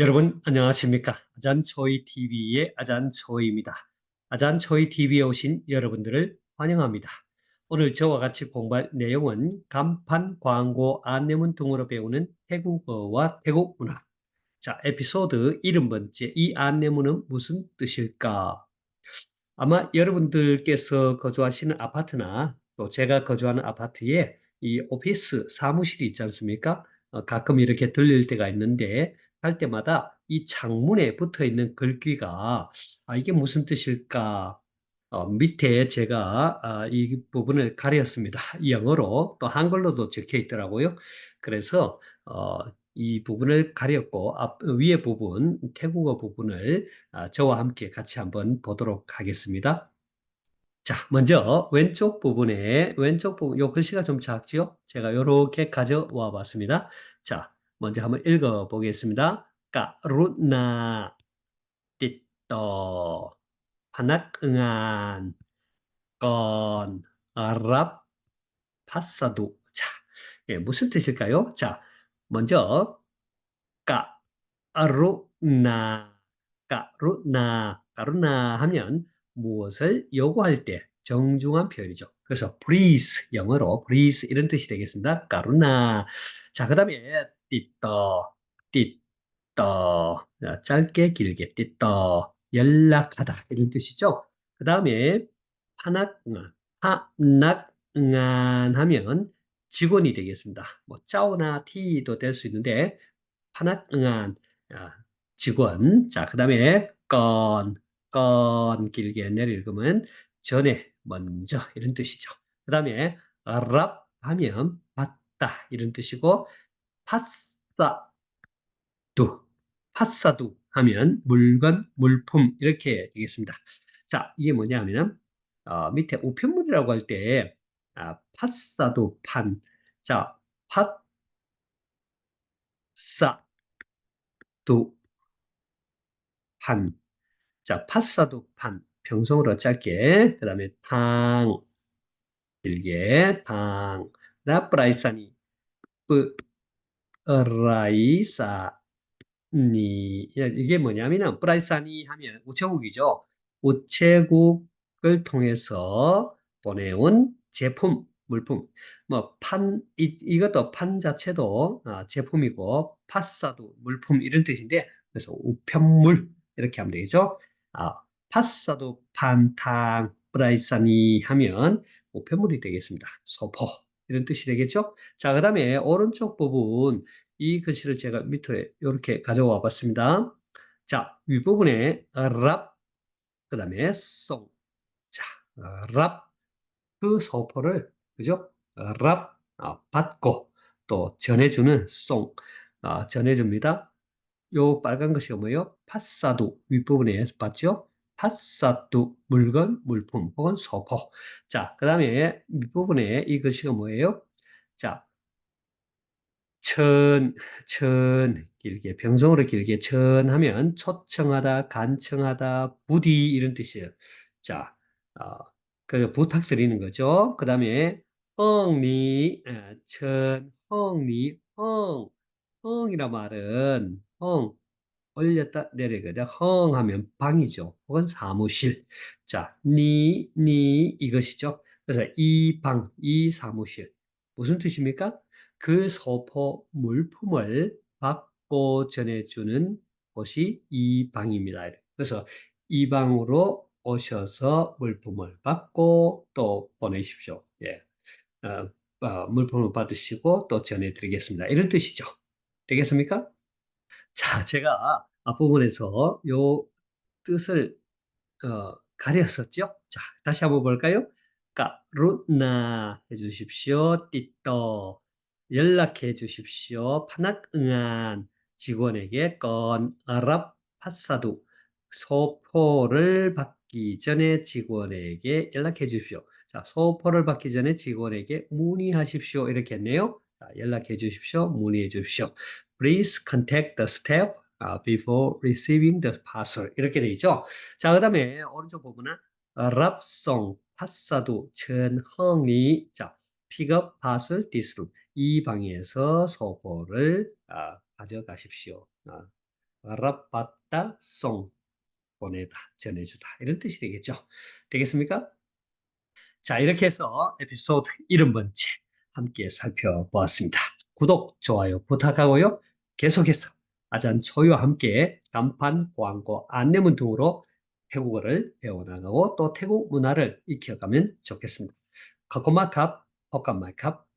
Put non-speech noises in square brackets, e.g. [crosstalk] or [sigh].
여러분 안녕하십니까? 아잔초이 TV의 아잔초이입니다. 아잔초이 TV에 오신 여러분들을 환영합니다. 오늘 저와 같이 공부할 내용은 간판, 광고, 안내문 등으로 배우는 태국어와 태국 문화. 자, 에피소드 70번째 이 안내문은 무슨 뜻일까? 아마 여러분들께서 거주하시는 아파트나 또 제가 거주하는 아파트에 이 오피스 사무실이 있지 않습니까? 어, 가끔 이렇게 들릴 때가 있는데 할 때마다 이 창문에 붙어 있는 글귀가 아, 이게 무슨 뜻일까? 어, 밑에 제가 아, 이 부분을 가렸습니다. [laughs] 영어로 또 한글로도 적혀 있더라고요. 그래서 어, 이 부분을 가렸고 앞, 위에 부분 태국어 부분을 아, 저와 함께 같이 한번 보도록 하겠습니다. 자, 먼저 왼쪽 부분에 왼쪽 부분 요 글씨가 좀 작지요? 제가 이렇게 가져와 봤습니다. 자, 먼저 한번 읽어 보겠습니다. 까루나 띠떠 파낙 응안 건랍 파사두 자, 예, 무슨 뜻일까요? 자, 먼저 까루나 까루나 까루나 하면 무엇을 요구할 때 정중한 표현이죠. 그래서 please 영어로 please 이런 뜻이 되겠습니다. 까루나 자, 그 다음에 띠떠 띠떠 자, 짧게 길게 띠떠 연락하다. 이런 뜻이죠. 그 다음에 파낙응안 파낙응안 하면 직원이 되겠습니다. 뭐 짜오나 티도 될 수 있는데 파낙응안. 아, 직원. 자, 그 다음에 건, 건 길게 내려 읽으면 전에, 먼저 이런 뜻이죠. 그 다음에 랍 하면 받다. 이런 뜻이고 파싸두, 파싸두 하면 물건, 물품 이렇게 되겠습니다. 자, 이게 뭐냐 하면 어, 밑에 우편물이라고 할 때 아, 파싸두 판, 자, 파싸두 판, 자, 파싸두 판, 평성으로 짧게, 그 다음에 탕, 길게, 탕, 라프라이사니, 뿌, 라이사, 니, 이게 뭐냐면은, 프라이사니 하면 우체국이죠. 우체국을 통해서 보내온 제품, 물품. 뭐, 판, 이, 이것도 판 자체도 아, 제품이고, 파싸도 물품 이런 뜻인데, 그래서 우편물, 이렇게 하면 되겠죠. 아, 파싸도 판탕, 프라이사니 하면 우편물이 되겠습니다. 소포. 이런 뜻이 되겠죠? 자, 그 다음에 오른쪽 부분, 이 글씨를 제가 밑에 이렇게 가져와 봤습니다. 자, 윗부분에 랍, 그 다음에 송. 자, 랍, 그 소포를, 그죠? 랍, 아, 받고, 또 전해주는 송, 아, 전해줍니다. 요 빨간 것이 뭐예요? 파사두 윗부분에 봤죠? 파사두 물건, 물품 혹은 소포. 자, 그 다음에 밑부분에 이 글씨가 뭐예요? 자, 천, 천, 길게, 병성으로 길게 천 하면 초청하다, 간청하다, 부디 이런 뜻이에요. 자, 어, 그 부탁드리는 거죠. 그 다음에 헝니, 어, 천, 헝니, 헝, 헝이란 말은 헝, 올렸다 내리거든. 헝 하면 방이죠. 혹은 사무실. 자, 니, 니 이것이죠. 그래서 이 방, 이 사무실. 무슨 뜻입니까? 그 소포 물품을 받고 전해주는 곳이 이 방입니다. 그래서 이 방으로 오셔서 물품을 받고 또 보내십시오. 예. 어, 어, 물품을 받으시고 또 전해드리겠습니다. 이런 뜻이죠. 되겠습니까? 자, 제가 앞부분에서 요 뜻을 어, 가렸었죠. 자, 다시 한번 볼까요? 까루나 해주십시오. 띠떠 연락해 주십시오. 파낙응안 직원에게 건 아랍 파사두 소포를 받기 전에 직원에게 연락해 주십시오. 자, 소포를 받기 전에 직원에게 문의하십시오. 이렇게 했네요. 자, 연락해 주십시오. 문의해 주십시오. Please contact the staff before receiving the parcel. 이렇게 돼 있죠. 자, 그 다음에 오른쪽 부분은 랍송, 파사두, 천헝이 자, 픽업 파슬 디스룸 이 방에서 소포를 아, 가져가십시오. 아, 알아봤다, 송. 보내다, 전해주다. 이런 뜻이 되겠죠. 되겠습니까? 자, 이렇게 해서 에피소드 70번째 함께 살펴보았습니다. 구독, 좋아요 부탁하고요. 계속해서 아잔 초유와 함께 간판, 광고, 안내문 등으로 태국어를 배워나가고 또 태국 문화를 익혀가면 좋겠습니다. 커코마캅, 호칸마캅,